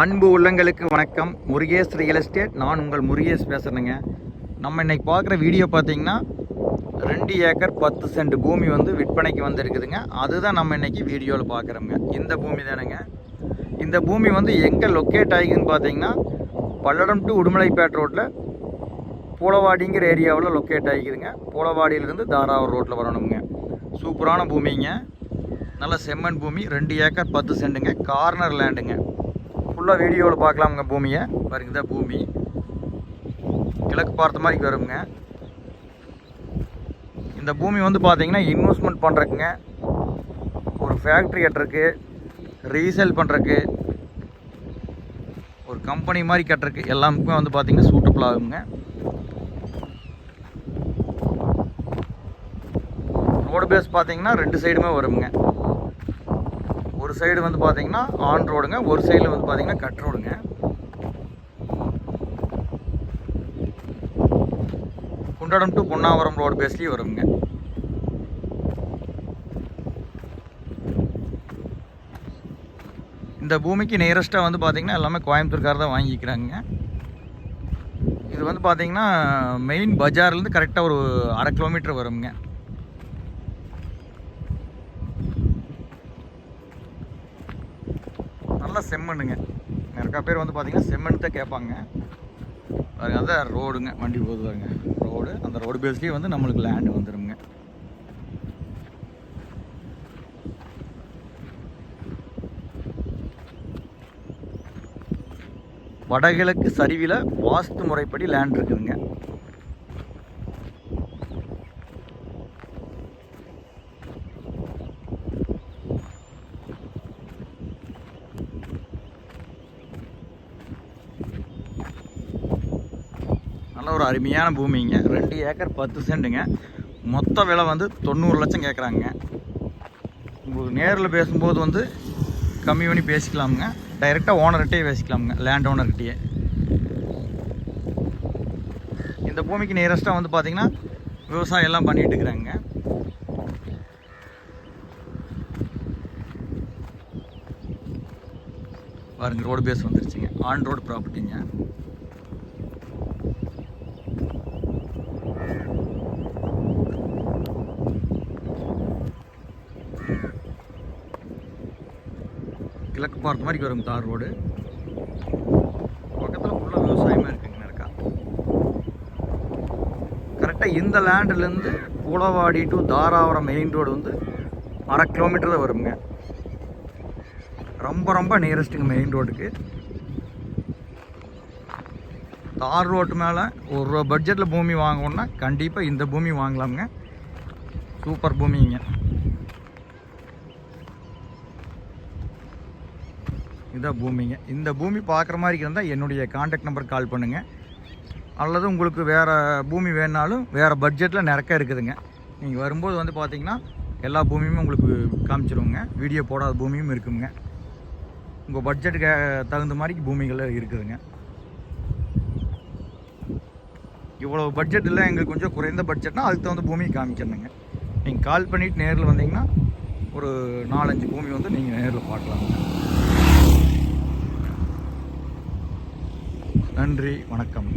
அன்பு உள்ளங்களுக்கு வணக்கம். முருகேஷ் ரியல் எஸ்டேட் நான் உங்கள் முருகேஷ் பேசுகிறேங்க நம்ம இன்னைக்கு பார்க்குற வீடியோ பார்த்தீங்கன்னா ரெண்டு ஏக்கர் பத்து சென்ட் பூமி வந்து விற்பனைக்கு வந்திருக்குதுங்க. அதுதான் நம்ம இன்னைக்கு வீடியோவில் பார்க்குறோங்க. இந்த பூமி தானுங்க. இந்த பூமி வந்து எங்கே லொக்கேட் ஆகிக்குதுன்னு பார்த்தீங்கன்னா பல்லடம் டு உடுமலைப்பேட் ரோட்டில் பூலவாடிங்கிற ஏரியாவில் லொக்கேட் ஆகிக்குதுங்க பூலவாடியிலேருந்து தாராவூர் ரோட்டில் வரணுங்க. சூப்பரான பூமிங்க. நல்ல செம்மண் பூமி. ரெண்டு ஏக்கர் பத்து சென்ட்டுங்க. கார்னர் லேண்டுங்க ஃபுல்லாக வீடியோவில் பார்க்கலாமுங்க பூமியை. பாருங்க தான் பூமி. கிழக்கு பார்த்த மாதிரி வருங்க. இந்த பூமி வந்து பார்த்தீங்கன்னா இன்வெஸ்ட்மெண்ட் பண்ணுறக்குங்க ஒரு ஃபேக்ட்ரி கட்டுறதுக்கு ரீசேல் பண்ணுறக்கு ஒரு கம்பெனி மாதிரி கட்டுறக்கு எல்லாமுக்குமே வந்து பார்த்தீங்கன்னா சூட்டபிள் ஆகுங்க. ரோடு பேஸ் பார்த்தீங்கன்னா ரெண்டு சைடுமே வருங்க. ஒரு சைடு வந்து பார்த்தீங்கன்னா ஆன் ரோடுங்க ஒரு சைடில் வந்து பார்த்தீங்கன்னா கட் ரோடுங்க குண்டடம் டு பொன்னாவரம் ரோடு பேஸ்லேயும் வருங்க. இந்த பூமிக்கு நியரஸ்ட்டாக வந்து பார்த்தீங்கன்னா எல்லாமே கோயம்புத்தூர்கார தான் வாங்கிக்கிறாங்க. இது வந்து பார்த்தீங்கன்னா மெயின் பஜார்லேருந்து கரெக்டாக ஒரு அரை கிலோமீட்டர் வருங்க. நல்ல செம்மண்ணுங்க. நிறையா பேர் வந்து பார்த்தீங்கன்னா செம்மண் தான் கேட்பாங்க. பாருங்க அதான் ரோடுங்க. வண்டி போகுது பாருங்க. ரோடு. அந்த ரோடு பேஸ்லேயே வந்து நம்மளுக்கு லேண்டு வந்துடுங்க வடகிழக்கு சரிவில் வாஸ்து முறைப்படி லேண்ட் இருக்குதுங்க. நல்ல ஒரு அருமையான பூமிங்க ரெண்டு ஏக்கர் பத்து சென்ட்டுங்க. மொத்த விலை வந்து தொண்ணூறு லட்சம் கேட்குறாங்க உங்களுக்கு நேரில் பேசும்போது வந்து கம்மி பண்ணி பேசிக்கலாமுங்க. டைரெக்டாக ஓனர்கிட்டயே பேசிக்கலாமுங்க. லேண்ட் ஓனர்கிட்டயே இந்த பூமிக்கு நியரஸ்ட்டாக வந்து பார்த்திங்கன்னா விவசாயம் எல்லாம் பண்ணிட்டு இருக்கிறாங்க. பாருங்க ரோடு பேஸ் வந்துருச்சுங்க. ஆன் ரோடு ப்ராப்பர்ட்டிங்க கிழக்கு பார்த்த மாதிரி வரும் தார் ரோடு. பக்கத்தில் ஃபுல்லாக விவசாயமாக இருக்குங்க இருக்கா கரெக்டாக இந்த லேண்ட்லேருந்து Pulavadi to Dharavaram main road வந்து அரை கிலோமீட்டர் தான் வருங்க. ரொம்ப ரொம்ப நியரஸ்ட்டுங்க மெயின் ரோடுக்கு தார் ரோட்டு மேலே ஒரு பட்ஜெட்டில் பூமி வாங்கணுன்னா கண்டிப்பாக இந்த பூமி வாங்கலாமுங்க. சூப்பர் பூமிங்க. இதான் பூமிங்க. இந்த பூமி பார்க்குற மாதிரி இருந்தால் என்னுடைய காண்டாக்ட் நம்பருக்கு கால் பண்ணுங்கள் அல்லது உங்களுக்கு வேறு பூமி வேணுனாலும் வேறு பட்ஜெட்டில் நிறக்க இருக்குதுங்க. நீங்கள் வரும்போது வந்து பார்த்தீங்கன்னா எல்லா பூமியுமே உங்களுக்கு காமிச்சிருவோங்க. வீடியோ போடாத பூமியும் இருக்குங்க. உங்கள் பட்ஜெட்டுக்கு தகுந்த மாதிரி பூமிகள் இருக்குதுங்க. இவ்வளோ பட்ஜெட் இல்லை எங்களுக்கு கொஞ்சம் குறைந்த பட்ஜெட்னா அதுக்கு தகுந்த பூமி காமிச்சிடணுங்க. நீங்கள் கால் பண்ணிவிட்டு நேரில் வந்தீங்கன்னா ஒரு நாலஞ்சு பூமி வந்து நீங்கள் நேரில் பார்க்கலாங்க. நன்றி வணக்கம்.